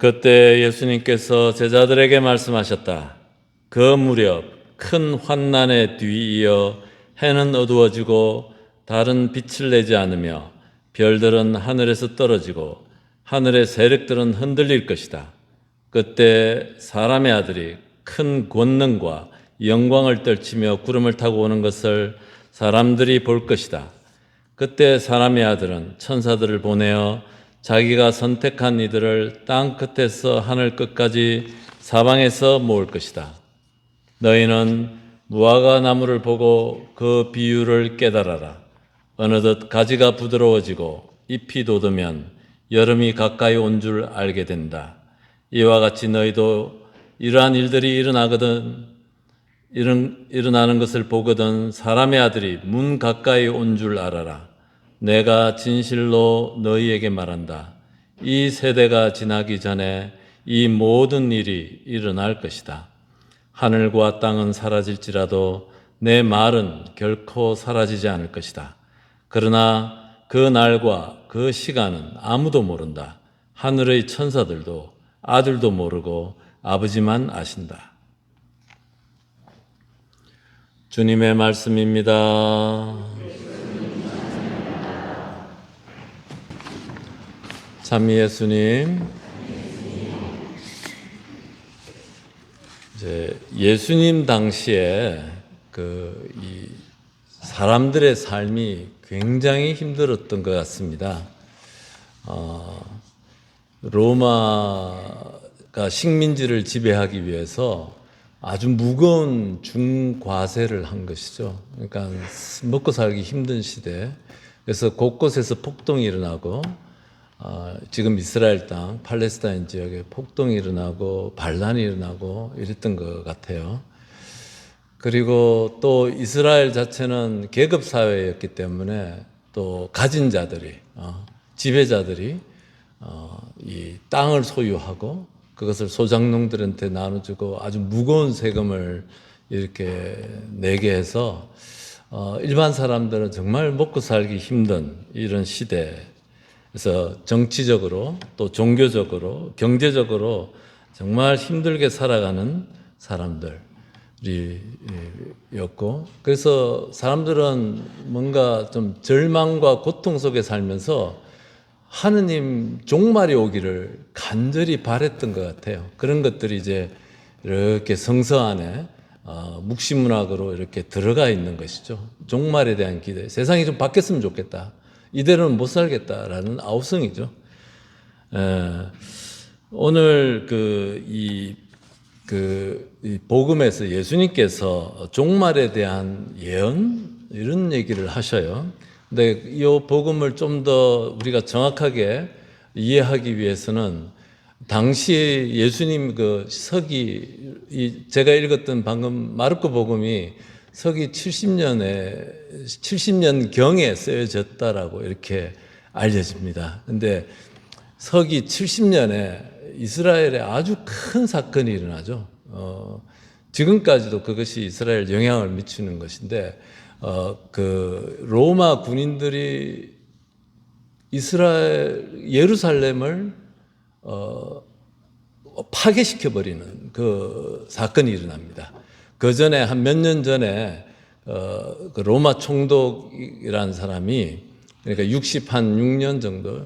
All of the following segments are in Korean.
그때 예수님께서 제자들에게 말씀하셨다. 그 무렵 큰 환난에 뒤이어 해는 어두워지고 달은 빛을 내지 않으며 별들은 하늘에서 떨어지고 하늘의 세력들은 흔들릴 것이다. 그때 사람의 아들이 큰 권능과 영광을 떨치며 구름을 타고 오는 것을 사람들이 볼 것이다. 그때 사람의 아들은 천사들을 보내어 자기가 선택한 이들을 땅 끝에서 하늘 끝까지 사방에서 모을 것이다. 너희는 무화과 나무를 보고 그 비유를 깨달아라. 어느덧 가지가 부드러워지고 잎이 돋으면 여름이 가까이 온 줄 알게 된다. 이와 같이 너희도 이러한 일들이 일어나거든 일어나는 것을 보거든 사람의 아들이 문 가까이 온 줄 알아라. 내가 진실로 너희에게 말한다. 이 세대가 지나기 전에 이 모든 일이 일어날 것이다. 하늘과 땅은 사라질지라도 내 말은 결코 사라지지 않을 것이다. 그러나 그 날과 그 시간은 아무도 모른다. 하늘의 천사들도 아들도 모르고 아버지만 아신다. 주님의 말씀입니다. 참 예수님. 이제 예수님 당시에 그 이 사람들의 삶이 굉장히 힘들었던 것 같습니다. 어, 로마가 식민지를 지배하기 위해서 아주 무거운 중과세를 한 것이죠. 그러니까 먹고 살기 힘든 시대. 그래서 곳곳에서 폭동이 일어나고 어, 지금 이스라엘 땅, 팔레스타인 지역에 폭동이 일어나고 반란이 일어나고 이랬던 것 같아요. 그리고 또 이스라엘 자체는 계급 사회였기 때문에 또 가진 자들이 어, 지배자들이 어, 이 땅을 소유하고 그것을 소장농들한테 나눠주고 아주 무거운 세금을 이렇게 내게 해서 어, 일반 사람들은 정말 먹고 살기 힘든 이런 시대. 그래서 정치적으로 또 종교적으로 경제적으로 정말 힘들게 살아가는 사람들. 였고 그래서 사람들은 뭔가 좀 절망과 고통 속에 살면서 하느님 종말이 오기를 간절히 바랬던 것 같아요. 그런 것들이 이제 이렇게 성서 안에 어, 묵시문학으로 이렇게 들어가 있는 것이죠. 종말에 대한 기대. 세상이 좀 바뀌었으면 좋겠다. 이대로는 못 살겠다라는 아우성이죠. 에, 오늘 그이 그 복음에서 예수님께서 종말에 대한 예언 이런 얘기를 하셔요. 근데 이 복음을 좀 더 우리가 정확하게 이해하기 위해서는 당시 예수님 그 서기 이 제가 읽었던 방금 마르코 복음이 서기 70년에 70년 경에 쓰여졌다라고 이렇게 알려집니다. 근데 서기 70년에 이스라엘에 아주 큰 사건이 일어나죠. 어, 지금까지도 그것이 이스라엘 영향을 미치는 것인데, 어, 그 로마 군인들이 이스라엘 예루살렘을 어, 파괴시켜 버리는 그 사건이 일어납니다. 그 전에 한 몇 년 전에 어, 그 로마 총독이라는 사람이 그러니까 60 한 6년 정도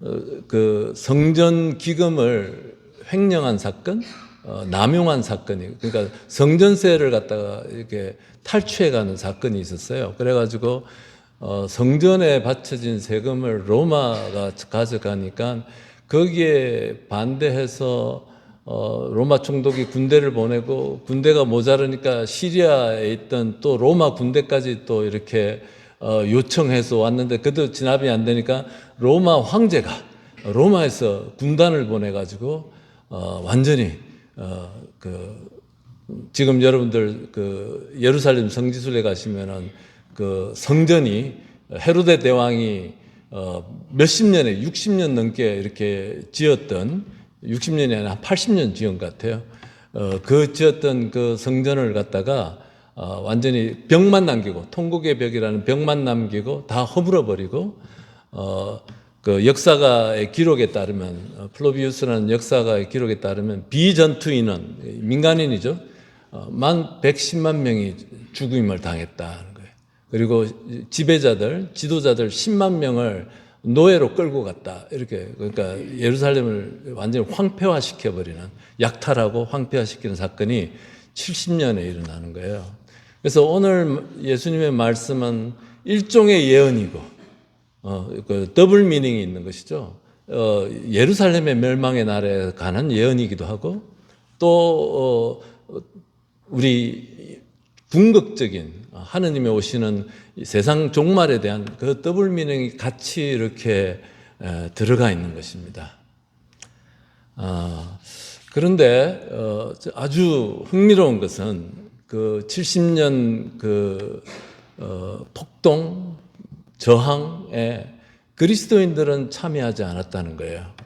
어, 그 성전 기금을 횡령한 사건, 어, 남용한 사건이 그러니까 성전세를 갖다가 이렇게 탈취해가는 사건이 있었어요. 그래가지고 어, 성전에 바쳐진 세금을 로마가 가져가니까 거기에 반대해서 어, 로마 총독이 군대를 보내고 군대가 모자르니까 시리아에 있던 또 로마 군대까지 또 이렇게 어, 요청해서 왔는데 그도 진압이 안 되니까 로마 황제가 로마에서 군단을 보내가지고 어, 완전히 어, 그 지금 여러분들 그 예루살렘 성지순례 가시면은 그 성전이 헤로데 대왕이 어, 몇십 년에 60년 넘게 이렇게 지었던 60년이 아니라 한 80년 지은 것 같아요. 어, 그 지었던 그 성전을 갖다가 어, 완전히 벽만 남기고 통곡의 벽이라는 벽만 남기고 다 허물어 버리고 어, 그 역사가의 기록에 따르면 어, 플로비우스라는 역사가의 기록에 따르면 비전투인은 민간인이죠. 어, 만 110만 명이 죽임을 당했다는 거예요. 그리고 지배자들, 지도자들 10만 명을 노예로 끌고 갔다. 이렇게 그러니까 예루살렘을 완전히 황폐화 시켜 버리는 약탈하고 황폐화 시키는 사건이 70년에 일어나는 거예요. 그래서 오늘 예수님의 말씀은 일종의 예언이고 어, 그 더블 미닝이 있는 것이죠. 어, 예루살렘의 멸망의 날에 관한 예언이기도 하고 또 어, 우리 궁극적인 하느님의 오시는 이 세상 종말에 대한 그 더블 미닝이 같이 이렇게 에, 들어가 있는 것입니다. 아, 그런데 어, 아주 흥미로운 것은 그 70년 그 어, 폭동 저항에 그리스도인들은 참여하지 않았다는 거예요.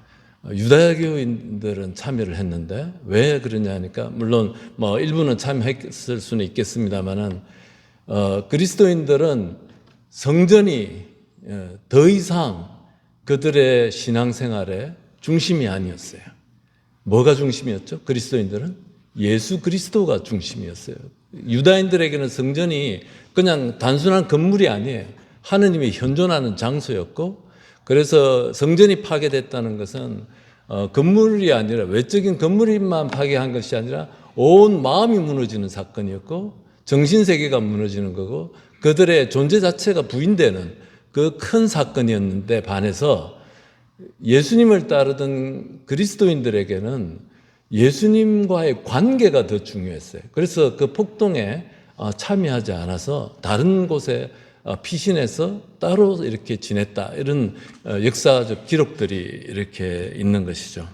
어, 유다교인들은 참여를 했는데 왜 그러냐 하니까 물론 뭐 일부는 참여했을 수는 있겠습니다만은 어, 그리스도인들은 성전이 어, 더 이상 그들의 신앙생활의 중심이 아니었어요. 뭐가 중심이었죠? 그리스도인들은 예수 그리스도가 중심이었어요. 유다인들에게는 성전이 그냥 단순한 건물이 아니에요. 하느님이 현존하는 장소였고, 그래서 성전이 파괴됐다는 것은 어, 건물이 아니라 외적인 건물만 파괴한 것이 아니라 온 마음이 무너지는 사건이었고, 정신 세계가 무너지는 거고, 그들의 존재 자체가 부인되는 그 큰 사건이었는데 반해서 예수님을 따르던 그리스도인들에게는 예수님과의 관계가 더 중요했어요. 그래서 그 폭동에 어, 참여하지 않아서 다른 곳에 어, 피신해서 따로 이렇게 지냈다. 이런 어, 역사적 기록들이 이렇게 있는 것이죠.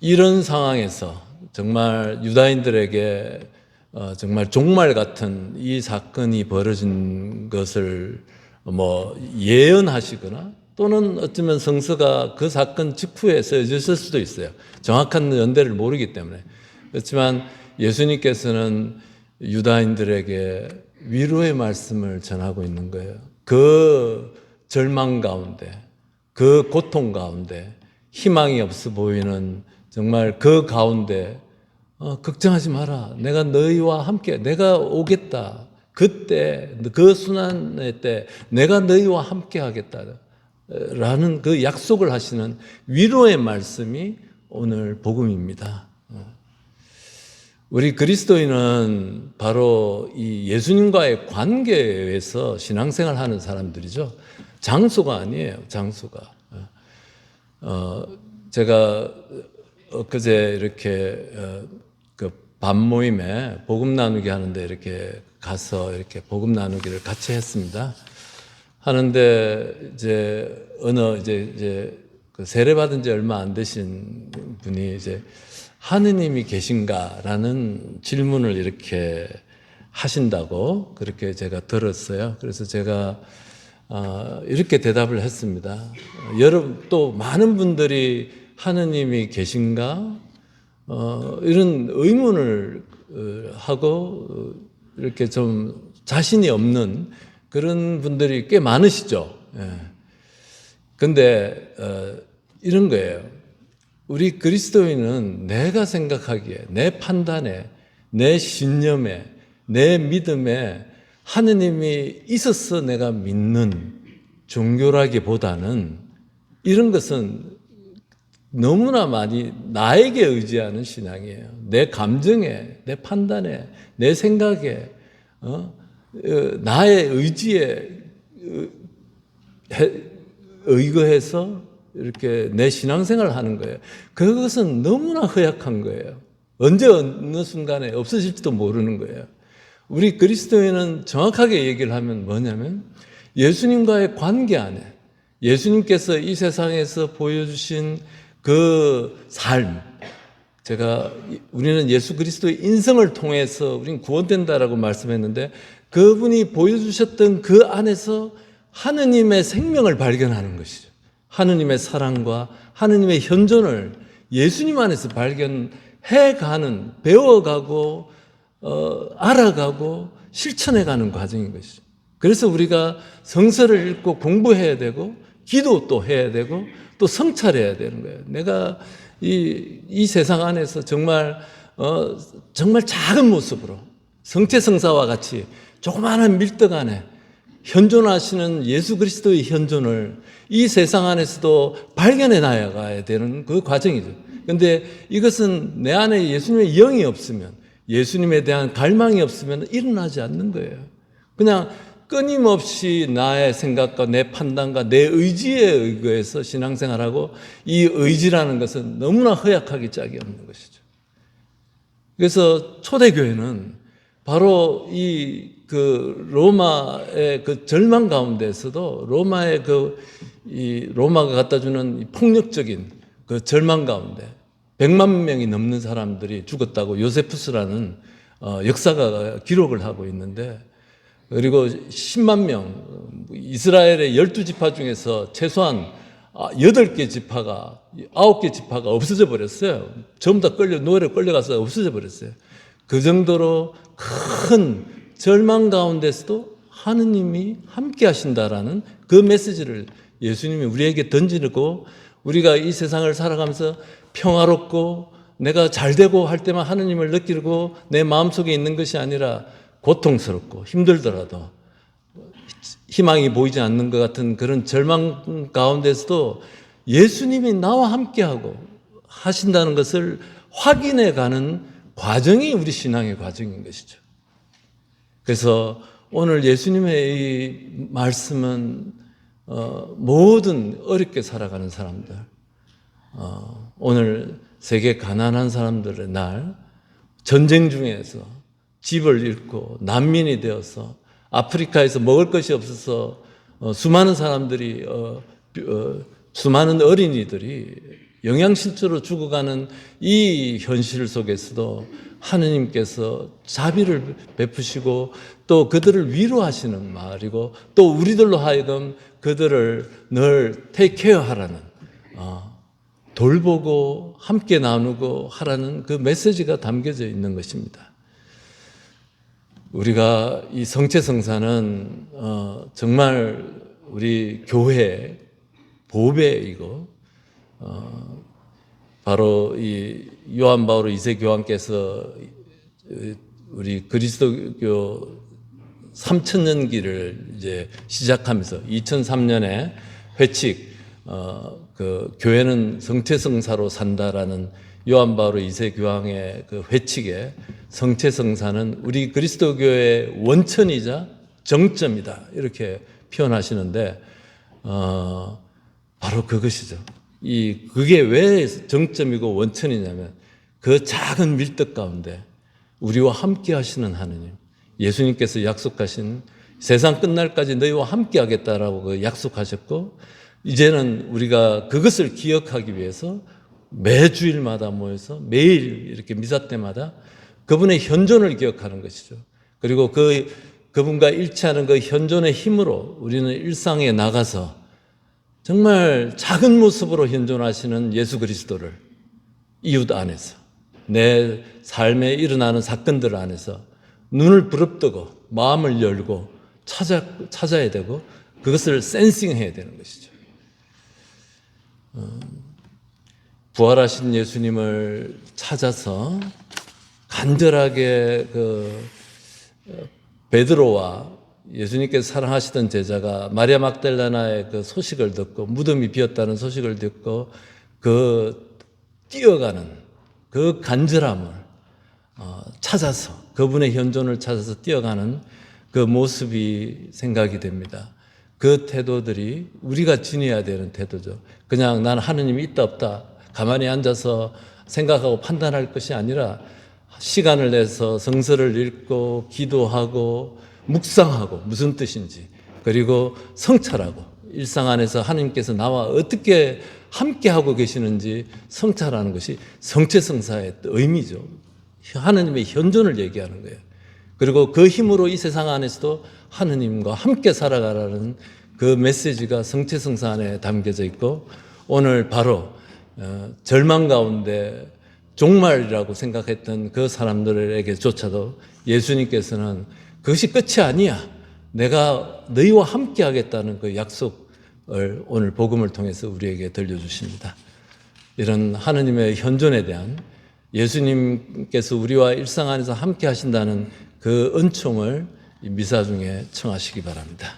이런 상황에서 정말 유다인들에게 정말 종말 같은 이 사건이 벌어진 것을 뭐 예언하시거나 또는 어쩌면 성서가 그 사건 직후에 써졌을 수도 있어요. 정확한 연대를 모르기 때문에. 그렇지만 예수님께서는 유다인들에게 위로의 말씀을 전하고 있는 거예요. 그 절망 가운데, 그 고통 가운데, 희망이 없어 보이는 정말 그 가운데, 어, 걱정하지 마라. 내가 너희와 함께, 내가 오겠다. 그때, 그 순환의 때, 내가 너희와 함께 하겠다. 라는 그 약속을 하시는 위로의 말씀이 오늘 복음입니다. 우리 그리스도인은 바로 이 예수님과의 관계에서 신앙생활 하는 사람들이죠. 장소가 아니에요, 장소가. 어, 제가 엊그제 이렇게 어, 그 밤모임에 복음 나누기 하는데 이렇게 가서 이렇게 복음 나누기를 같이 했습니다. 하는데 이제 어느 이제 이제 그 세례 받은 지 얼마 안 되신 분이 이제 하느님이 계신가라는 질문을 이렇게 하신다고 그렇게 제가 들었어요. 그래서 제가 어, 이렇게 대답을 했습니다. 여러분 또 많은 분들이 하느님이 계신가 어, 이런 의문을 어, 하고 이렇게 좀 자신이 없는 그런 분들이 꽤 많으시죠. 예. 근데 어, 이런 거예요. 우리 그리스도인은 내가 생각하기에, 내 판단에, 내 신념에, 내 믿음에 하느님이 있어서 내가 믿는 종교라기보다는 이런 것은 너무나 많이 나에게 의지하는 신앙이에요. 내 감정에, 내 판단에, 내 생각에, 어? 어, 나의 의지에 의거해서 이렇게 내 신앙생활을 하는 거예요. 그것은 너무나 허약한 거예요. 언제 어느 순간에 없어질지도 모르는 거예요. 우리 그리스도인은 정확하게 얘기를 하면 뭐냐면 예수님과의 관계 안에 예수님께서 이 세상에서 보여주신 그 삶, 제가 우리는 예수 그리스도의 인성을 통해서 우리는 구원된다라고 말씀했는데 그분이 보여주셨던 그 안에서 하느님의 생명을 발견하는 것이죠. 하느님의 사랑과 하느님의 현존을 예수님 안에서 발견해 가는, 배워가고, 어, 알아가고, 실천해 가는 과정인 것이죠. 그래서 우리가 성서를 읽고 공부해야 되고 기도 또 해야 되고 또 성찰해야 되는 거예요. 내가 이, 이 세상 안에서 정말 어, 정말 작은 모습으로 성체성사와 같이 조그마한 밀떡 안에 현존하시는 예수 그리스도의 현존을 이 세상 안에서도 발견해 나가야 되는 그 과정이죠. 근데 이것은 내 안에 예수님의 영이 없으면 예수님에 대한 갈망이 없으면 일어나지 않는 거예요. 그냥 끊임없이 나의 생각과 내 판단과 내 의지에 의거해서 신앙생활하고 이 의지라는 것은 너무나 허약하기 짝이 없는 것이죠. 그래서 초대교회는 바로 이 그 로마의 그 절망 가운데서도 로마의 그 이 로마가 갖다 주는 이 폭력적인 그 절망 가운데 100만 명이 넘는 사람들이 죽었다고 요세푸스라는 어, 역사가 기록을 하고 있는데 그리고 10만 명 이스라엘의 12지파 중에서 최소한 8개 지파가 9개 지파가 없어져 버렸어요. 전부 다 끌려 노예로 끌려가서 없어져 버렸어요. 그 정도로 큰 절망 가운데서도 하느님이 함께 하신다라는 그 메시지를 예수님이 우리에게 던지고 우리가 이 세상을 살아가면서 평화롭고 내가 잘 되고 할 때만 하느님을 느끼고 내 마음속에 있는 것이 아니라 고통스럽고 힘들더라도 희망이 보이지 않는 것 같은 그런 절망 가운데서도 예수님이 나와 함께하고 하신다는 것을 확인해 가는 과정이 우리 신앙의 과정인 것이죠. 그래서 오늘 예수님의 이 말씀은 어, 모든 어렵게 살아가는 사람들, 어, 오늘 세계 가난한 사람들의 날, 전쟁 중에서 집을 잃고 난민이 되어서 아프리카에서 먹을 것이 없어서 어, 수많은 사람들이 어, 어, 수많은 어린이들이 영양실조로 죽어가는 이 현실 속에서도 하느님께서 자비를 베푸시고 또 그들을 위로하시는 말이고 또 우리들로 하여금 그들을 늘 테이크케어 하라는 어, 돌보고 함께 나누고 하라는 그 메시지가 담겨져 있는 것입니다. 우리가 이 성체성사는 어, 정말 우리 교회 보배이고 어, 바로 이 요한 바오로 이세 교황께서 우리 그리스도교 3천년기를 이제 시작하면서 2003년에 회칙 어, 그 교회는 성체성사로 산다라는 요한 바오로 이세 교황의 그 회칙에 성체성사는 우리 그리스도교의 원천이자 정점이다 이렇게 표현하시는데 어, 바로 그것이죠. 이 그게 왜 정점이고 원천이냐면 그 작은 밀떡 가운데 우리와 함께 하시는 하느님 예수님께서 약속하신 세상 끝날까지 너희와 함께 하겠다라고 그 약속하셨고 이제는 우리가 그것을 기억하기 위해서 매주일마다 모여서 매일 이렇게 미사 때마다 그분의 현존을 기억하는 것이죠. 그리고 그 그분과 일치하는 그 현존의 힘으로 우리는 일상에 나가서 정말 작은 모습으로 현존하시는 예수 그리스도를 이웃 안에서 내 삶에 일어나는 사건들 안에서 눈을 부릅뜨고 마음을 열고 찾아 찾아야 되고 그것을 센싱해야 되는 것이죠. 음, 부활하신 예수님을 찾아서 간절하게 그 베드로와 예수님께서 사랑하시던 제자가 마리아 막달라나의 그 소식을 듣고 무덤이 비었다는 소식을 듣고 그 뛰어가는 그 간절함을 어, 찾아서 그분의 현존을 찾아서 뛰어가는 그 모습이 생각이 됩니다. 그 태도들이 우리가 지녀야 되는 태도죠. 그냥 나는 하느님이 있다 없다 가만히 앉아서 생각하고 판단할 것이 아니라 시간을 내서 성서를 읽고 기도하고 묵상하고 무슨 뜻인지 그리고 성찰하고 일상 안에서 하나님께서 나와 어떻게 함께 하고 계시는지 성찰하는 것이 성체성사의 의미죠. 하나님의 현존을 얘기하는 거예요. 그리고 그 힘으로 이 세상 안에서도 하느님과 함께 살아가라는 그 메시지가 성체성사 안에 담겨져 있고 오늘 바로 어, 절망 가운데 종말이라고 생각했던 그 사람들에게조차도 예수님께서는 그것이 끝이 아니야. 내가 너희와 함께 하겠다는 그 약속을 오늘 복음을 통해서 우리에게 들려주십니다. 이런 하느님의 현존에 대한 예수님께서 우리와 일상 안에서 함께 하신다는 그 은총을 이 미사 중에 청하시기 바랍니다.